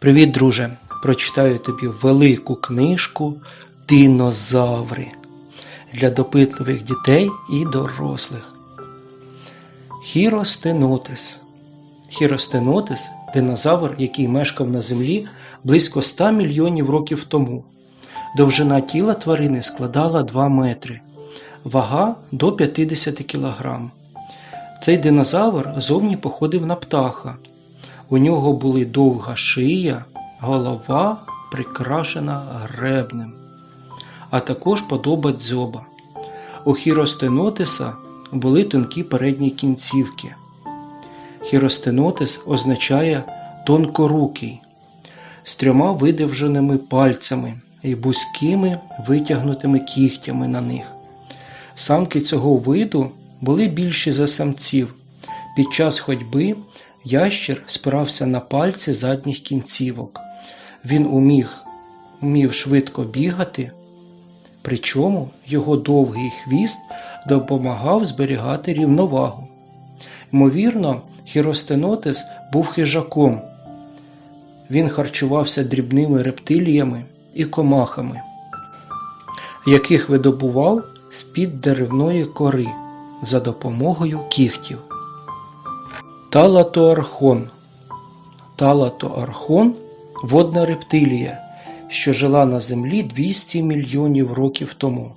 Привіт, друже! Прочитаю тобі велику книжку Динозаври для допитливих дітей і дорослих. Хіростенотис. Хіростенотис – динозавр, який мешкав на землі близько 100 мільйонів років тому. Довжина тіла тварини складала 2 метри, вага до 50 кг. Цей динозавр зовні походив на птаха. У нього були довга шия, голова прикрашена гребнем, а також подоба дзьоба. У хіростенотиса були тонкі передні кінцівки. Хіростенотис означає тонкорукий, з трьома видовженими пальцями і вузькими витягнутими кігтями на них. Самки цього виду були більші за самців. Під час ходьби ящір спирався на пальці задніх кінцівок. Він уміг, умів швидко бігати, причому його довгий хвіст допомагав зберігати рівновагу. Ймовірно, хіростенотис був хижаком. Він харчувався дрібними рептиліями і комахами, яких видобував з-під деревної кори за допомогою кігтів. Талатоархон Талатоархон водна рептилія, що жила на землі 200 мільйонів років тому.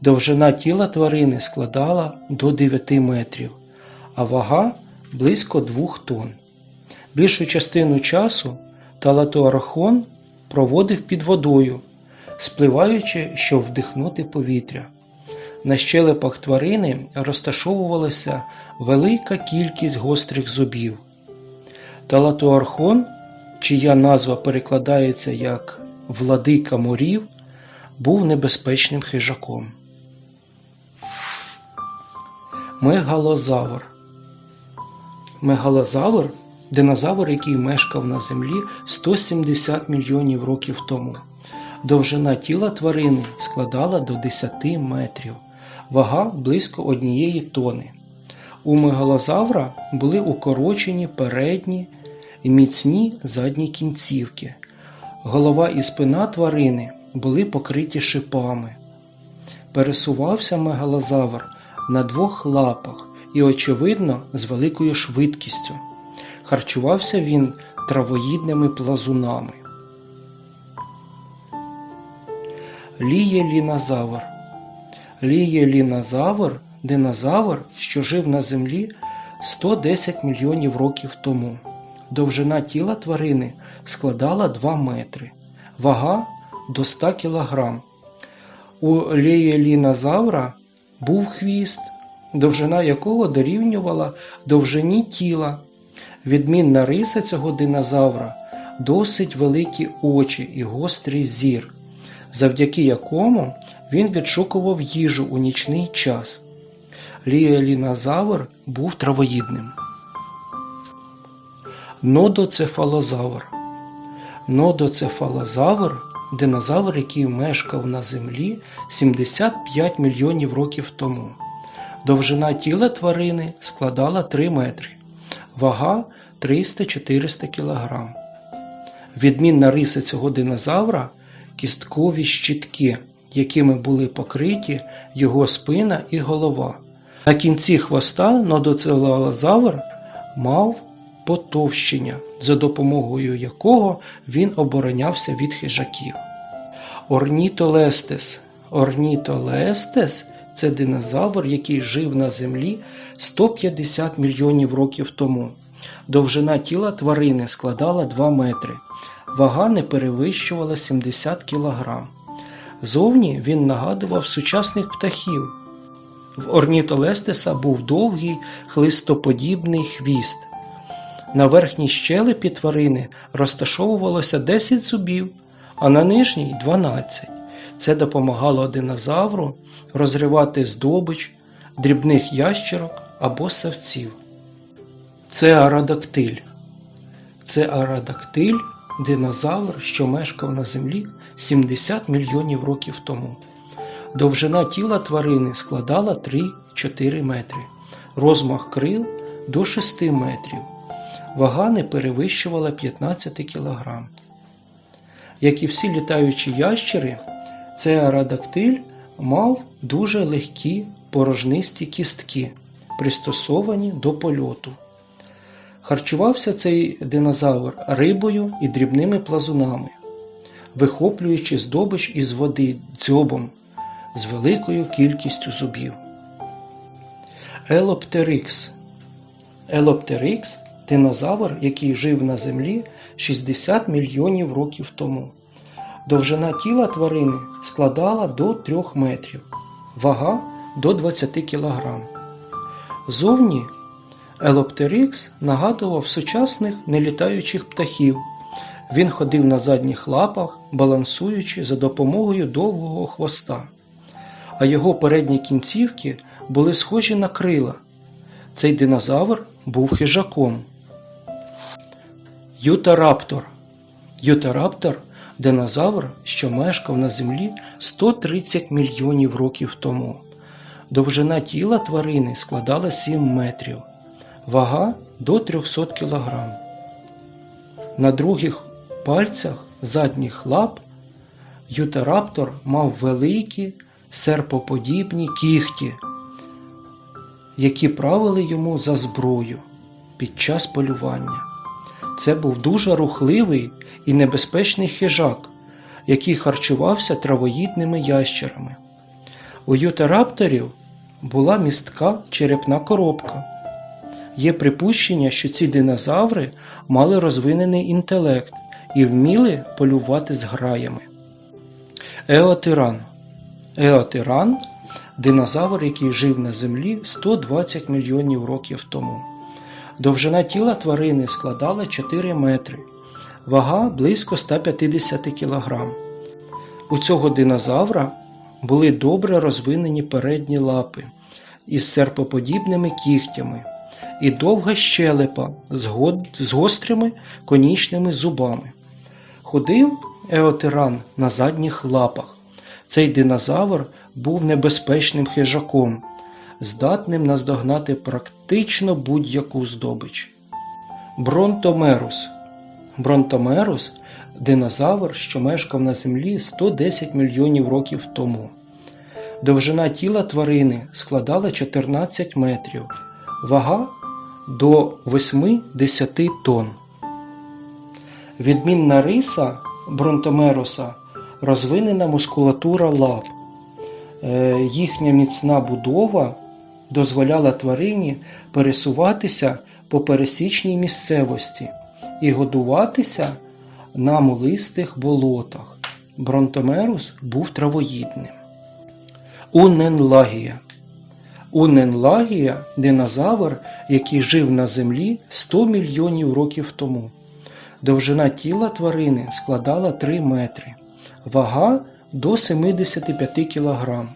Довжина тіла тварини складала до 9 метрів, а вага близько 2 тонн. Більшу частину часу талатоархон проводив під водою, спливаючи, щоб вдихнути повітря. На щелепах тварини розташовувалася велика кількість гострих зубів. Талатуархон, чия назва перекладається як владика морів, був небезпечним хижаком. Мегалозавр Мегалозавр динозавр, який мешкав на землі 170 мільйонів років тому. Довжина тіла тварини складала до 10 метрів, вага близько однієї тони. У мегалозавра були укорочені передні і міцні задні кінцівки. Голова і спина тварини були покриті шипами. Пересувався мегалозавр на двох лапах і, очевидно, з великою швидкістю. Харчувався він травоїдними плазунами. Лієлінозавр Лієлінозавр – динозавр, що жив на землі 110 мільйонів років тому. Довжина тіла тварини складала 2 метри, вага до 100 кг. У лієлінозавра був хвіст, довжина якого дорівнювала довжині тіла. Відмінна риса цього динозавра досить великі очі і гострий зір, завдяки якому він відшукував їжу у нічний час. Ліелінозавр був травоїдним. Нодоцефалозавр Нодоцефалозавр динозавр, який мешкав на землі 75 мільйонів років тому. Довжина тіла тварини складала 3 метри, вага 300-400 кг. Відмінна риса цього динозавра кісткові щітки, якими були покриті його спина і голова. На кінці хвоста нодоцелозавр мав потовщення, за допомогою якого він оборонявся від хижаків. Орнітолестес. Орнітолестес це динозавр, який жив на землі 150 мільйонів років тому. Довжина тіла тварини складала 2 метри, вага не перевищувала 70 кг. Зовні він нагадував сучасних птахів. В орнітолестеса був довгий хлистоподібний хвіст. На верхній щелепі тварини розташовувалося 10 зубів, а на нижній 12. Це допомагало динозавру розривати здобич, дрібних ящерок або савців. Це арадактиль. Це арадактиль динозавр, що мешкав на землі 70 мільйонів років тому. Довжина тіла тварини складала 3-4 метри, розмах крил до 6 метрів, вага не перевищувала 15 кг. Як і всі літаючі ящери, цей арадактиль мав дуже легкі порожнисті кістки, пристосовані до польоту. Харчувався цей динозавр рибою і дрібними плазунами, вихоплюючи здобич із води дзьобом з великою кількістю зубів. Елоптерикс Елоптерикс динозавр, який жив на землі 60 мільйонів років тому. Довжина тіла тварини складала до 3 метрів, вага до 20 кг. Зовні Елоптерикс нагадував сучасних нелітаючих птахів. Він ходив на задніх лапах, балансуючи за допомогою довгого хвоста, а його передні кінцівки були схожі на крила. Цей динозавр був хижаком. Ютараптор. Ютараптор динозавр, що мешкав на землі 130 мільйонів років тому. Довжина тіла тварини складала 7 метрів, вага до 300 кг. На других пальцях задніх лап ютараптор мав великі серпоподібні кіхті, які правили йому за зброю під час полювання. Це був дуже рухливий і небезпечний хижак, який харчувався травоїдними ящерами. У ютарапторів була містка черепна коробка. Є припущення, що ці динозаври мали розвинений інтелект і вміли полювати з граями. Еотиран. Еотиран динозавр, який жив на землі 120 мільйонів років тому. Довжина тіла тварини складала 4 метри, вага близько 150 кг. У цього динозавра були добре розвинені передні лапи із серпоподібними кігтями і довга щелепа з, гострими конічними зубами. Ходив еотиран на задніх лапах. Цей динозавр був небезпечним хижаком, здатним наздогнати практично будь-яку здобич. Бронтомерус. Бронтомерус динозавр, що мешкав на землі 110 мільйонів років тому. Довжина тіла тварини складала 14 метрів, вага до 8-10 тонн. Відмінна риса бронтомеруса розвинена мускулатура лап. Е, Їхня міцна будова дозволяла тварині пересуватися по пересічній місцевості і годуватися на мулистих болотах. Бронтомерус був травоїдним. Уненлагія. Уненлагія динозавр, який жив на землі 100 мільйонів років тому. Довжина тіла тварини складала 3 метри, вага до 75 кг.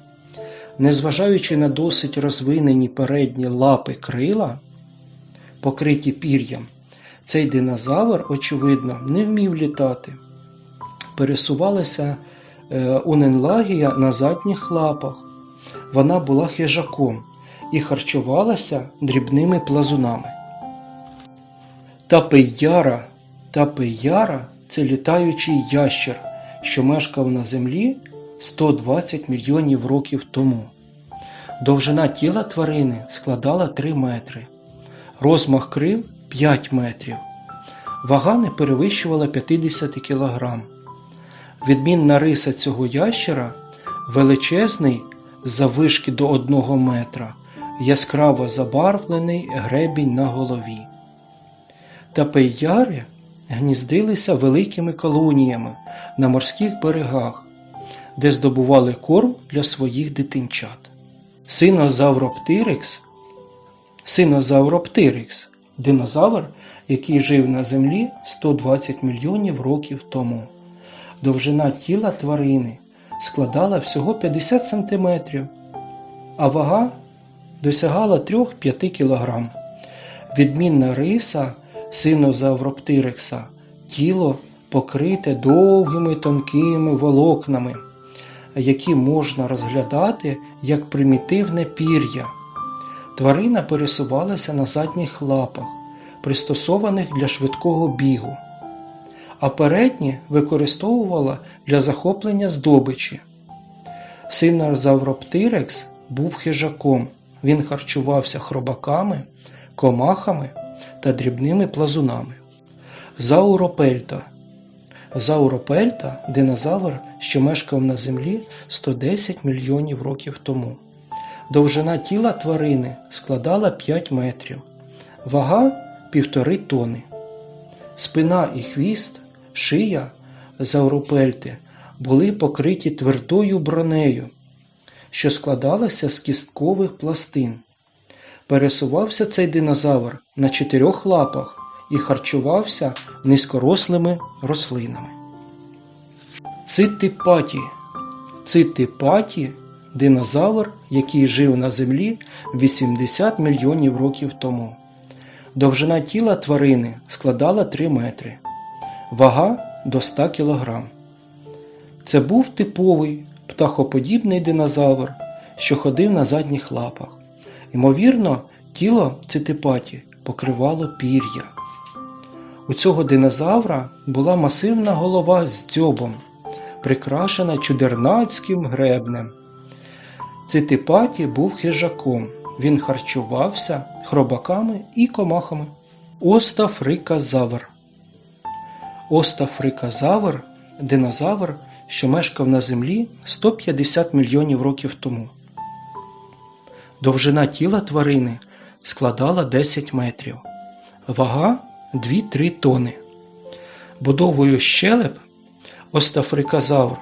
Незважаючи на досить розвинені передні лапи крила, покриті пір'ям, цей динозавр, очевидно, не вмів літати. Пересувалася е, уненлагія на задніх лапах. Вона була хижаком і харчувалася дрібними плазунами. Тапеяра Тапеяра це літаючий ящер, що мешкав на землі 120 мільйонів років тому. Довжина тіла тварини складала 3 метри, розмах крил 5 метрів. Вага не перевищувала 50 кг. Відмінна риса цього ящера величезний заввишки до 1 метра, яскраво забарвлений гребінь на голові. Тапеяри гніздилися великими колоніями на морських берегах, де здобували корм для своїх дитинчат. Синозавроптирикс Синозавроптирикс динозавр, який жив на землі 120 мільйонів років тому. Довжина тіла тварини складала всього 50 см, а вага досягала 3-5 кг. Відмінна риса синозавроптирекса тіло покрите довгими тонкими волокнами, які можна розглядати як примітивне пір'я. Тварина пересувалася на задніх лапах, пристосованих для швидкого бігу, а передні використовувала для захоплення здобичі. Синозавроптирекс був хижаком. Він харчувався хробаками, комахами та дрібними плазунами. Зауропельта. Зауропельта динозавр, що мешкав на землі 110 мільйонів років тому. Довжина тіла тварини складала 5 метрів, вага півтори тони. Спина і хвіст, шия зауропельти були покриті твердою бронею, що складалася з кісткових пластин. Пересувався цей динозавр на чотирьох лапах і харчувався низькорослими рослинами. Цитипаті. Цитипаті – динозавр, який жив на землі 80 мільйонів років тому. Довжина тіла тварини складала 3 метри, вага до 100 кг. Це був типовий птахоподібний динозавр, що ходив на задніх лапах. Ймовірно, тіло цитипаті покривало пір'я. У цього динозавра була масивна голова з дзьобом, прикрашена чудернацьким гребнем. Цитипаті був хижаком. Він харчувався хробаками і комахами. Остафрикозавр. Остафрикозавр – динозавр, що мешкав на землі 150 мільйонів років тому. Довжина тіла тварини складала 10 метрів, вага 2-3 тони. Будовою щелеп остафрикозавр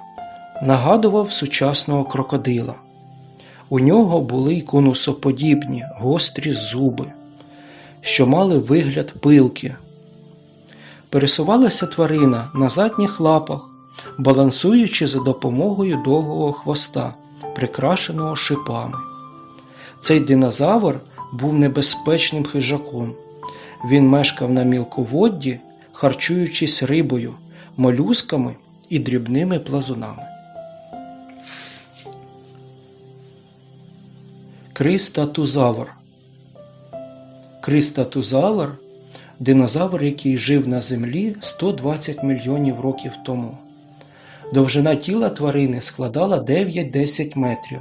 нагадував сучасного крокодила. У нього були й конусоподібні гострі зуби, що мали вигляд пилки. Пересувалася тварина на задніх лапах, балансуючи за допомогою довгого хвоста, прикрашеного шипами. Цей динозавр був небезпечним хижаком. Він мешкав на мілководді, харчуючись рибою, молюсками і дрібними плазунами. Кристатузавр. Кристатузавр динозавр, який жив на землі 120 мільйонів років тому. Довжина тіла тварини складала 9-10 метрів,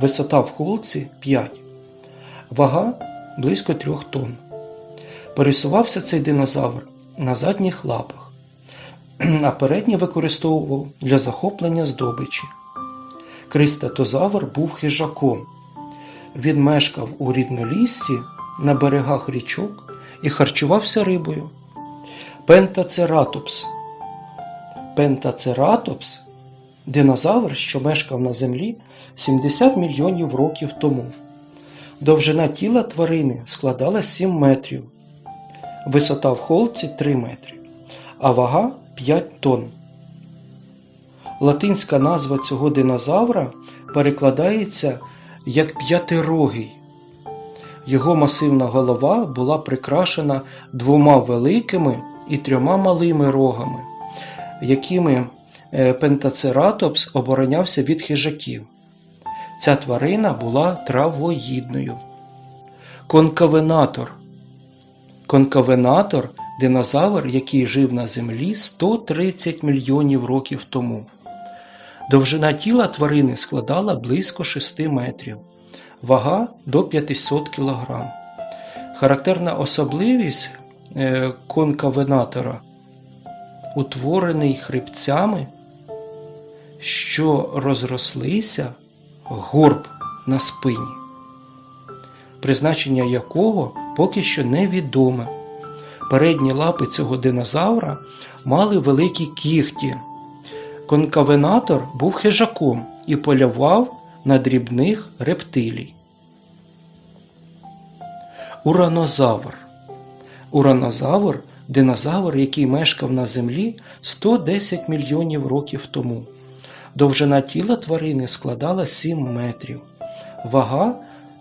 висота в холці 5, вага близько 3 тонн. Пересувався цей динозавр на задніх лапах, а передні використовував для захоплення здобичі. Кристатозавр був хижаком. Він мешкав у рідноліссі на берегах річок і харчувався рибою. Пентацератопс. Пентацератопс динозавр, що мешкав на землі 70 мільйонів років тому. Довжина тіла тварини складала 7 метрів, висота в холці 3 метри, а вага 5 тонн. Латинська назва цього динозавра перекладається як п'ятирогий. Його масивна голова була прикрашена двома великими і трьома малими рогами, якими е, пентацератопс оборонявся від хижаків. Ця тварина була травоїдною. Конкавенатор. Конкавенатор динозавр, який жив на землі 130 мільйонів років тому. Довжина тіла тварини складала близько 6 метрів, вага до 500 кг. Характерна особливість е, конкавенатора утворений хребцями, що розрослися горб на спині, призначення якого поки що невідоме. Передні лапи цього динозавра мали великі кігті. Конкавенатор був хижаком і полював на дрібних рептилій. Уранозавр. Уранозавр динозавр, який мешкав на землі 110 мільйонів років тому. Довжина тіла тварини складала 7 метрів, вага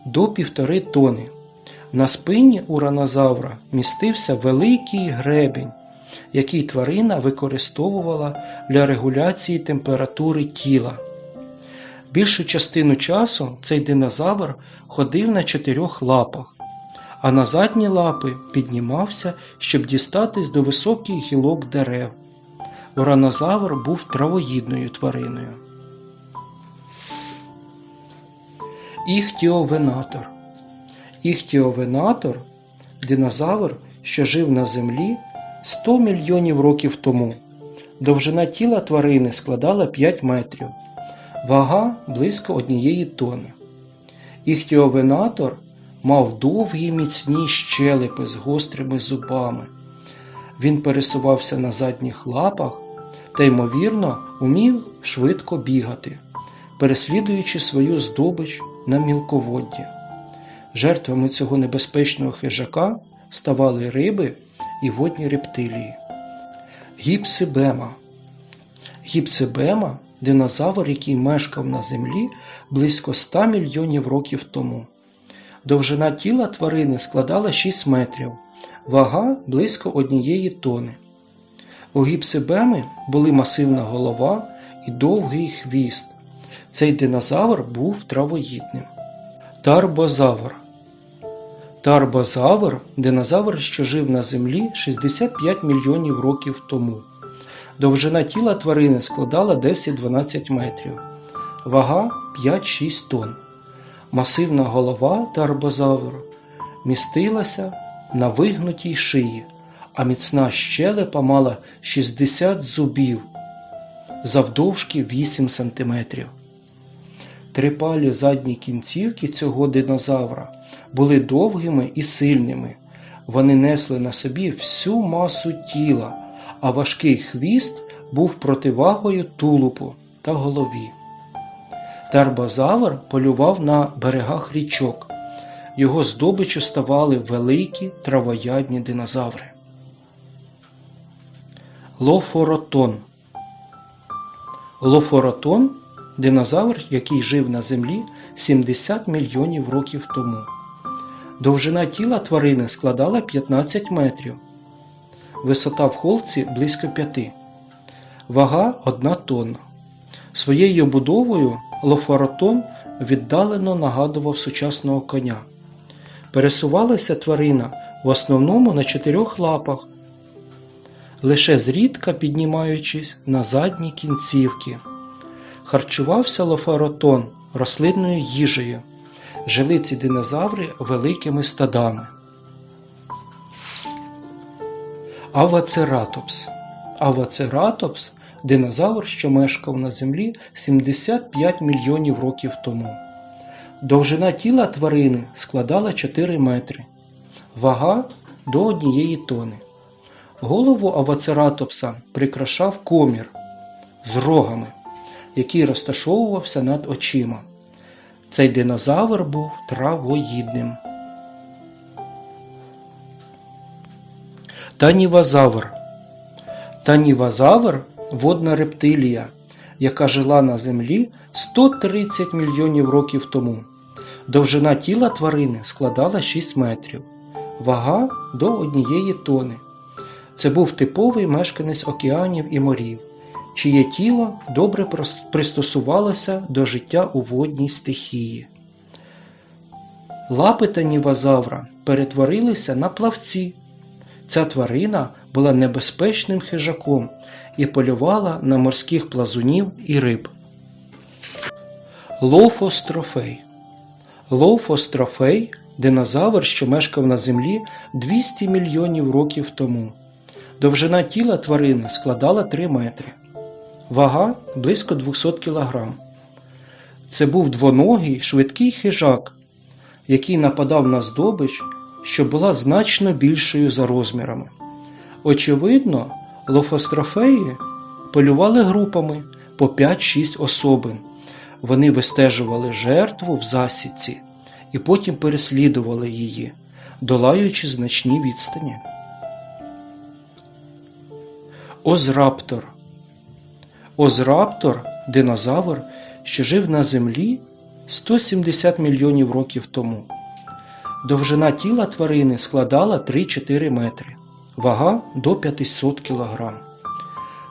до півтори тони. На спині уранозавра містився великий гребінь, який тварина використовувала для регуляції температури тіла. Більшу частину часу цей динозавр ходив на чотирьох лапах, а на задні лапи піднімався, щоб дістатись до високих гілок дерев. Уранозавр був травоїдною твариною. Іхтіовенатор. Іхтіовенатор динозавр, що жив на землі 100 мільйонів років тому. Довжина тіла тварини складала 5 метрів, вага близько однієї тони. Іхтіовенатор мав довгі міцні щелепи з гострими зубами. Він пересувався на задніх лапах та, ймовірно, умів швидко бігати, переслідуючи свою здобич на мілководді. Жертвами цього небезпечного хижака ставали риби і водні рептилії. Гіпсибема. Гіпсибема динозавр, який мешкав на землі близько 100 мільйонів років тому. Довжина тіла тварини складала 6 метрів, вага близько однієї тони. У гіпсибеми були масивна голова і довгий хвіст. Цей динозавр був травоїдним. Тарбозавр. Тарбозавр динозавр, що жив на землі 65 мільйонів років тому. Довжина тіла тварини складала 10-12 метрів, вага 5-6 тонн. Масивна голова тарбозавру містилася на вигнутій шиї, а міцна щелепа мала 60 зубів завдовжки 8 см. Трипалі задні кінцівки цього динозавра були довгими і сильними. Вони несли на собі всю масу тіла, а важкий хвіст був противагою тулупу та голові. Тарбозавр полював на берегах річок. Його здобичю ставали великі травоядні динозаври. Лофоротон. Лофоротон динозавр, який жив на землі 70 мільйонів років тому. Довжина тіла тварини складала 15 метрів, висота в холці близько 5, вага 1 тонна. Своєю будовою лофоротон віддалено нагадував сучасного коня. Пересувалася тварина в основному на чотирьох лапах, лише зрідка піднімаючись на задні кінцівки. Харчувався лофоротон рослинною їжею. Жили ці динозаври великими стадами. Авацератопс. Авацератопс динозавр, що мешкав на землі 75 мільйонів років тому. Довжина тіла тварини складала 4 метри, вага до однієї тони. Голову авацератопса прикрашав комір з рогами, який розташовувався над очима. Цей динозавр був травоїдним. Танівазавр. Танівазавр водна рептилія, яка жила на землі 130 мільйонів років тому. Довжина тіла тварини складала 6 метрів, вага до однієї тони. Це був типовий мешканець океанів і морів, чиє тіло добре пристосувалося до життя у водній стихії. Лапи танівазавра перетворилися на плавці. Ця тварина була небезпечним хижаком і полювала на морських плазунів і риб. Лофострофей Лофострофей динозавр, що мешкав на землі 200 мільйонів років тому. Довжина тіла тварини складала 3 метри, вага близько 200 кг. Це був двоногий швидкий хижак, який нападав на здобич, що була значно більшою за розмірами. Очевидно, лофострофеї полювали групами по 5-6 особин. Вони вистежували жертву в засідці і потім переслідували її, долаючи значні відстані. Озраптор Озраптор динозавр, що жив на землі 170 мільйонів років тому. Довжина тіла тварини складала 3-4 метри, вага до 500 кг.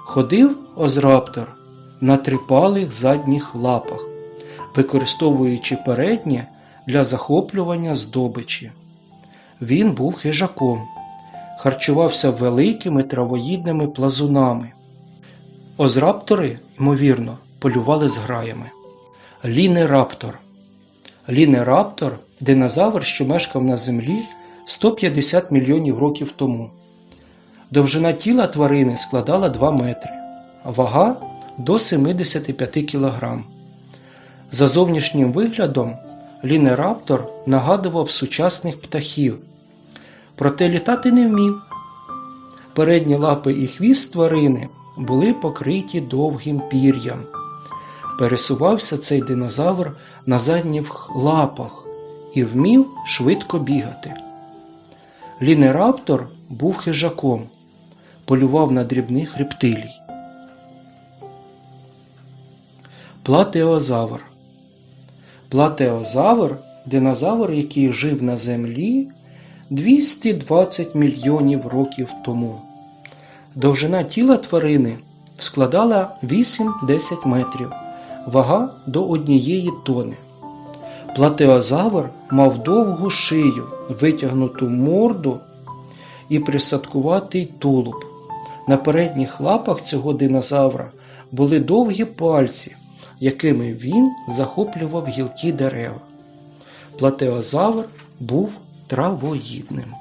Ходив озраптор на трипалих задніх лапах, використовуючи переднє для захоплювання здобичі. Він був хижаком, харчувався великими травоїдними плазунами. Озраптори, ймовірно, полювали з граями. Лінераптор. Лінераптор динозавр, що мешкав на землі 150 мільйонів років тому. Довжина тіла тварини складала 2 метри, вага до 75 кг. За зовнішнім виглядом лінераптор нагадував сучасних птахів, проте літати не вмів. Передні лапи і хвіст тварини були покриті довгим пір'ям. Пересувався цей динозавр на задніх лапах і вмів швидко бігати. Лінераптор був хижаком, полював на дрібних рептилій. Платеозавр. Платеозавр динозавр, який жив на землі 220 мільйонів років тому. Довжина тіла тварини складала 8-10 метрів, вага до однієї тони. Платеозавр мав довгу шию, витягнуту морду і присадкуватий тулуб. На передніх лапах цього динозавра були довгі пальці, якими він захоплював гілки дерева. Платеозавр був травоїдним.